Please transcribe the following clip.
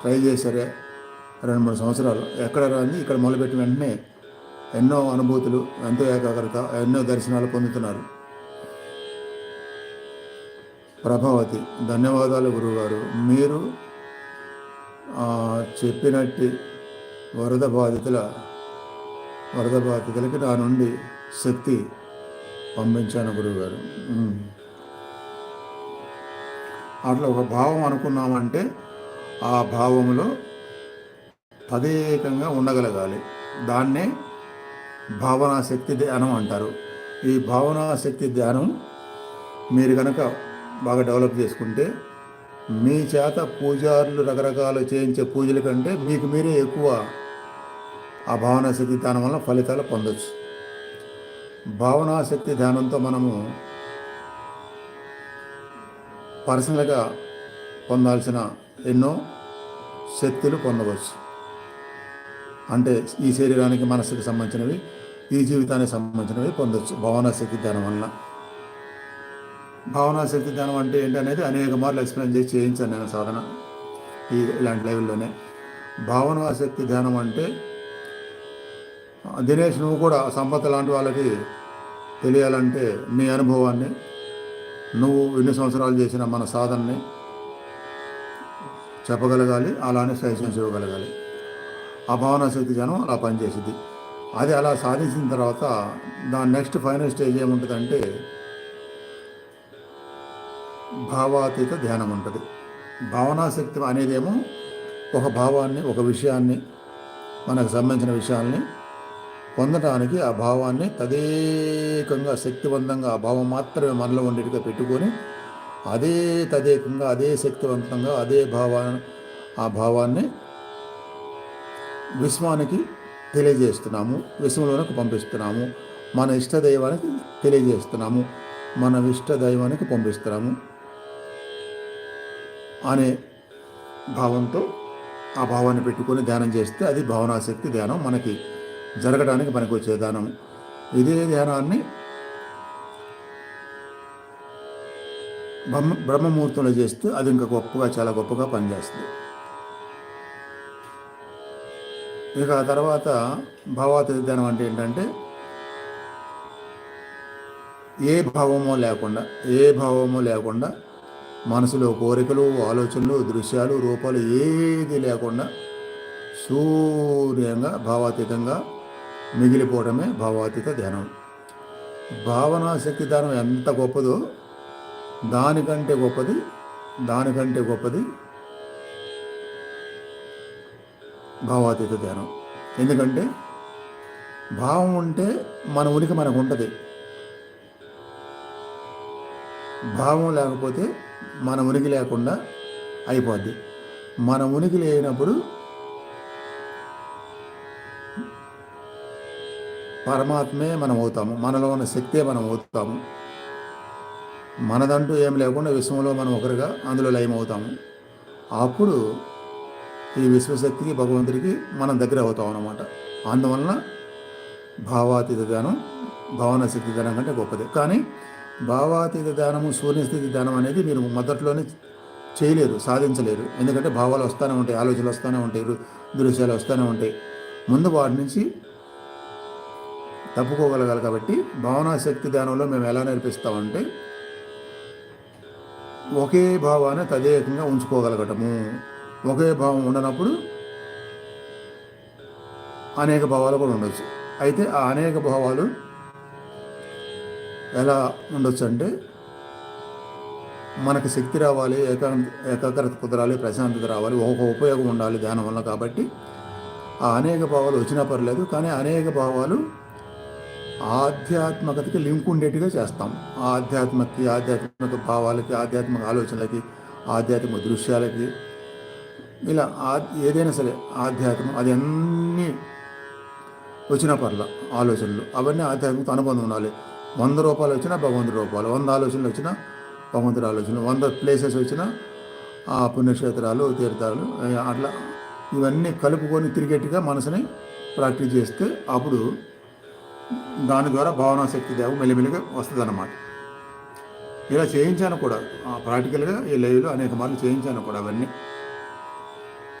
Try చేశారే రెండు మూడు సంవత్సరాలు. ఎక్కడ రాని ఇక్కడ మొదలుపెట్టిన వెంటనే ఎన్నో అనుభూతులు ఎంతో ఏకాగ్రత ఎన్నో దర్శనాలు పొందుతున్నారు. ప్రభావతి ధన్యవాదాలు గురువుగారు. మీరు చెప్పినట్టు వరద బాధితుల వరద బాధితులకి నా నుండి శక్తి పంపించాను గురువుగారు. అట్లా ఒక భావం అనుకున్నామంటే ఆ భావంలో తదేకంగా ఉండగలగాలి. దాన్నే భావనా శక్తి ధ్యానం అంటారు. ఈ భావనా శక్తి ధ్యానం మీరు కనుక బాగా డెవలప్ చేసుకుంటే మీ చేత పూజారులు రకరకాలు చేయించే పూజల కంటే మీకు మీరే ఎక్కువ ఆ భావనాశక్తి ధ్యానం వల్ల ఫలితాలు పొందొచ్చు. భావనాశక్తి ధ్యానంతో మనము పర్సనల్గా పొందాల్సిన ఎన్నో శక్తులు పొందవచ్చు. అంటే ఈ శరీరానికి మనసుకు సంబంధించినవి ఈ జీవితానికి సంబంధించినవి పొందొచ్చు. భావనా శక్తి ధ్యానం వలన. భావనా శక్తి ధ్యానం అంటే ఏంటనేది అనేక మార్లు ఎక్స్ప్లెయిన్ చేసి చేయించాను నేను సాధన ఈ ఇలాంటి లెవెల్లోనే భావనా శక్తి ధ్యానం అంటే దినేష్ నువ్వు కూడా సంపత్ లాంటి వాళ్ళకి తెలియాలంటే నీ అనుభవాన్ని నువ్వు ఎన్ని సంవత్సరాలు చేసిన మన సాధనని చెప్పగలగాలి అలానే సజెషన్స్ ఇవ్వగలగాలి. ఆ భావనా శక్తి జనం అలా పనిచేసింది అది అలా సాధించిన తర్వాత దాని నెక్స్ట్ ఫైనల్ స్టేజ్ ఏముంటుందంటే భావాతీత ధ్యానం ఉంటుంది. భావనాశక్తి అనేదేమో ఒక భావాన్ని ఒక విషయాన్ని మనకు సంబంధించిన విషయాల్ని పొందటానికి ఆ భావాన్ని తదేకంగా శక్తివంతంగా ఆ భావం మాత్రమే మనలో ఉండేట్టుగా పెట్టుకొని అదే తదేకంగా అదే శక్తివంతంగా అదే భావా ఆ భావాన్ని విశ్వానికి తెలియజేస్తున్నాము. విశ్వంలోనికి పంపిస్తున్నాము. మన ఇష్ట దైవానికి తెలియజేస్తున్నాము. మన ఇష్ట దైవానికి పంపిస్తున్నాము అనే భావంతో ఆ భావాన్ని పెట్టుకొని ధ్యానం చేస్తే అది భావనాశక్తి ధ్యానం మనకి జరగడానికి పనికి వచ్చే ధ్యానం. ఇదే ధ్యానాన్ని బ్రహ్మ బ్రహ్మముహూర్తంలో చేస్తే అది ఇంకా గొప్పగా చాలా గొప్పగా పనిచేస్తుంది. ఇక ఆ తర్వాత భావాతీత ధ్యానం అంటే ఏంటంటే ఏ భావమో లేకుండా ఏ భావమో లేకుండా మనసులో కోరికలు ఆలోచనలు దృశ్యాలు రూపాలు ఏది లేకుండా శూన్యంగా భావాతీతంగా మిగిలిపోవడమే భావాతీత ధ్యానం. భావనా శక్తి ధ్యానం ఎంత గొప్పదో దానికంటే గొప్పది దానికంటే గొప్పది భావాతీత ధ్యానం. ఎందుకంటే భావం ఉంటే మన ఉనికి మనకు ఉంటుంది. భావం లేకపోతే మన ఉనికి లేకుండా అయిపోద్ది. మన ఉనికి లేనప్పుడు పరమాత్మే మనం అవుతాము మనలో ఉన్న శక్తే మనం అవుతాము మనదంటూ ఏం లేకుండా విశ్వంలో మనం ఒకరిగా అందులో లయమవుతాము. అప్పుడు ఈ విశ్వశక్తికి భగవంతుడికి మనం దగ్గర అవుతాం అన్నమాట. అందువలన భావాతీత ధ్యానం భావన శక్తి ధ్యానం కంటే గొప్పది. కానీ భావాతీత ధ్యానము శూన్యస్థితి ధ్యానం అనేది మీరు మొదట్లోనే చేయలేరు సాధించలేరు. ఎందుకంటే భావాలు వస్తూనే ఉంటాయి ఆలోచనలు వస్తూనే ఉంటాయి దృశ్యాలు వస్తూనే ఉంటాయి. ముందు వాటి నుంచి తప్పుకోగలగాలి కాబట్టి భావనా శక్తి ధ్యానంలో మేము ఎలా నేర్పిస్తామంటే ఒకే భావాన్ని తదేకంగా ఉంచుకోగలగటము. ఒకే భావం ఉండనప్పుడు అనేక భావాలు కూడా ఉండొచ్చు. అయితే ఆ అనేక భావాలు ఎలా ఉండొచ్చు అంటే మనకి శక్తి రావాలి ఏకా ఏకాగ్రత కుదరాలి ప్రశాంతత రావాలి ఒక ఉపయోగం ఉండాలి ధ్యానం వల్ల కాబట్టి ఆ అనేక భావాలు వచ్చినా పర్లేదు కానీ అనేక భావాలు ఆధ్యాత్మికతకి లింక్ ఉండేట్టుగా చేస్తాం. ఆధ్యాత్మికకి ఆధ్యాత్మిక భావాలకి ఆధ్యాత్మిక ఆలోచనలకి ఆధ్యాత్మిక దృశ్యాలకి. ఇలా ఆ ఏదైనా సరే ఆధ్యాత్మం అది అన్నీ వచ్చిన పర్ల ఆలోచనలు. అవన్నీ ఆధ్యాత్మిక అనుబంధం ఉండాలి. వంద రూపాయలు వచ్చినా భగవంతుడి రూపాయలు వంద ఆలోచనలు వచ్చినా భగవంతుడి ఆలోచనలు వంద ప్లేసెస్ వచ్చినా ఆ పుణ్యక్షేత్రాలు తీర్థాలు అట్లా ఇవన్నీ కలుపుకొని తిరిగేట్టుగా మనసుని ప్రాక్టీస్ చేస్తే అప్పుడు దాని ద్వారా భావనా శక్తి దేవం మెల్లిమెల్లిగా వస్తుంది అన్నమాట ఇలా చేయించాను కూడా. ప్రాక్టికల్గా ఈ లైవ్లో అనేక మార్లు చేయించాను కూడా అవన్నీ.